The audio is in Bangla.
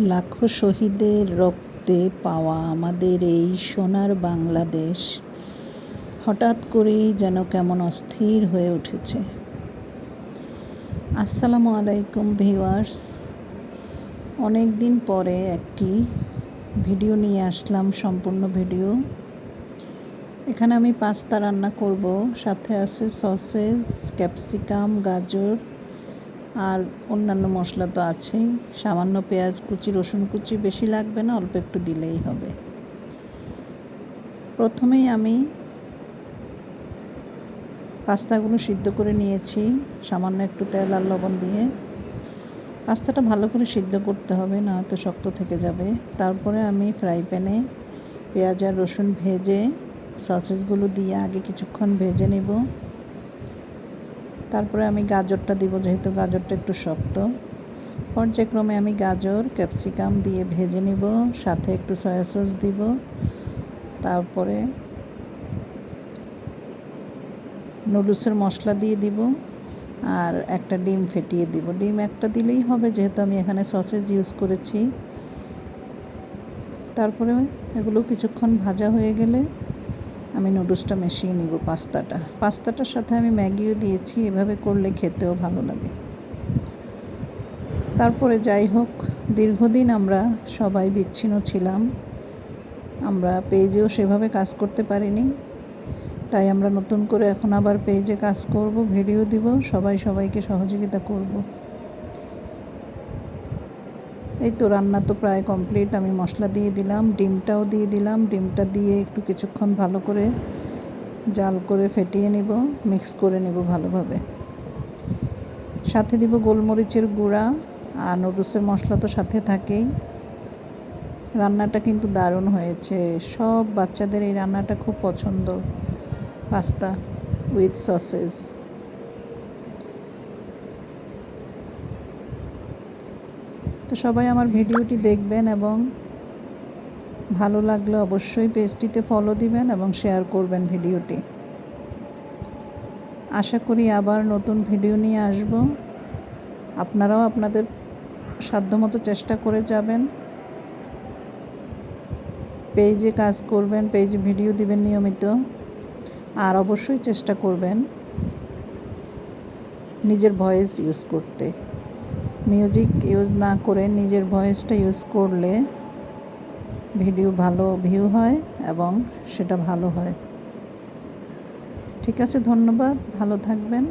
লাখো শহীদের রক্তে পাওয়া আমাদের এই সোনার বাংলাদেশ। হঠাৎ করেই যেন কেমন অস্থির হয়ে উঠেছে। আসসালামু আলাইকুম ভিউয়ার্স। অনেক দিন পরে একটি ভিডিও নিয়ে আসলাম, সম্পূর্ণ ভিডিও। এখানে আমি পাস্তা রান্না করব। সাথে আছে সসেজ ক্যাপসিকাম, গাজর আর অন্যান্য মশলা তো আছেই। সামান্য পেঁয়াজ কুচি, রসুন কুচি বেশি লাগবে না, অল্প একটু দিলেই হবে। প্রথমেই আমি পাস্তাগুলো সিদ্ধ করে নিয়েছি, সামান্য একটু তেল আর লবণ দিয়ে। পাস্তাটা ভালো করে সিদ্ধ করতে হবে, না হয়তো শক্ত থেকে যাবে। তারপরে আমি ফ্রাই প্যানে পেঁয়াজ আর রসুন ভেজে, সসেসগুলো দিয়ে আগে কিছুক্ষণ ভেজে নেব। তারপরে আমি গাজরটা দিব, যেহেতু গাজরটা একটু শক্ত। পর্যায়ক্রমে আমি গাজর, ক্যাপসিকাম দিয়ে ভেজে নিব, সাথে একটু সয়া সস দিব। তারপরে নুডলসের মশলা দিয়ে দিব আর একটা ডিম ফেটিয়ে দিব। ডিম একটা দিলেই হবে, যেহেতু আমি এখানে সসেজ ইউজ করেছি। তারপরে এগুলো কিছুক্ষণ ভাজা হয়ে গেলে আমি নুডলসটা মিশিয়ে নিব পাস্তাটা। পাস্তাটার সাথে আমি ম্যাগিও দিয়েছি, এভাবে করলে খেতেও ভালো লাগে। তারপরে যাই হোক, দীর্ঘদিন আমরা সবাই বিচ্ছিন্ন ছিলাম। আমরা পেজেও সেভাবে কাজ করতে পারিনি। তাই আমরা নতুন করে এখন আবার পেজে কাজ করব, ভিডিও দিব, সবাই সবাইকে সহযোগিতা করব। এই তো রান্না তো প্রায় কমপ্লিট আমি মশলা দিয়ে দিলাম, ডিমটাও দিয়ে দিলাম। ডিমটা দিয়ে একটু কিছুক্ষণ ভালো করে জাল করে ফেটিয়ে নেব মিক্স করে নেব ভালোভাবে। সাথে দিব গোলমরিচের গুঁড়া আর নুডলসের মশলা তো সাথে থাকেই। রান্নাটা কিন্তু দারুণ হয়েছে। সব বাচ্চাদের এই রান্নাটা খুব পছন্দ। পাস্তা উইথ সসেস তো সবাই আমার ভিডিওটি দেখবেন এবং ভালো লাগলে অবশ্যই পেজটিতে ফলো দিবেন এবং শেয়ার করবেন ভিডিওটি। আশা করি আবার নতুন ভিডিও নিয়ে আসব। আপনারাও আপনাদের সাধ্যমতো চেষ্টা করে যাবেন। পেজে কাজ করবেন, পেজে ভিডিও দিবেন নিয়মিত। আর অবশ্যই চেষ্টা করবেন নিজের ভয়েস ইউজ করতে। মিউজিক ইউজ না করে নিজের ভয়েসটা ইউজ করলে ভিডিও ভালো ভিউ হয় এবং সেটা ভালো হয়। ঠিক আছে, ধন্যবাদ, ভালো থাকবেন।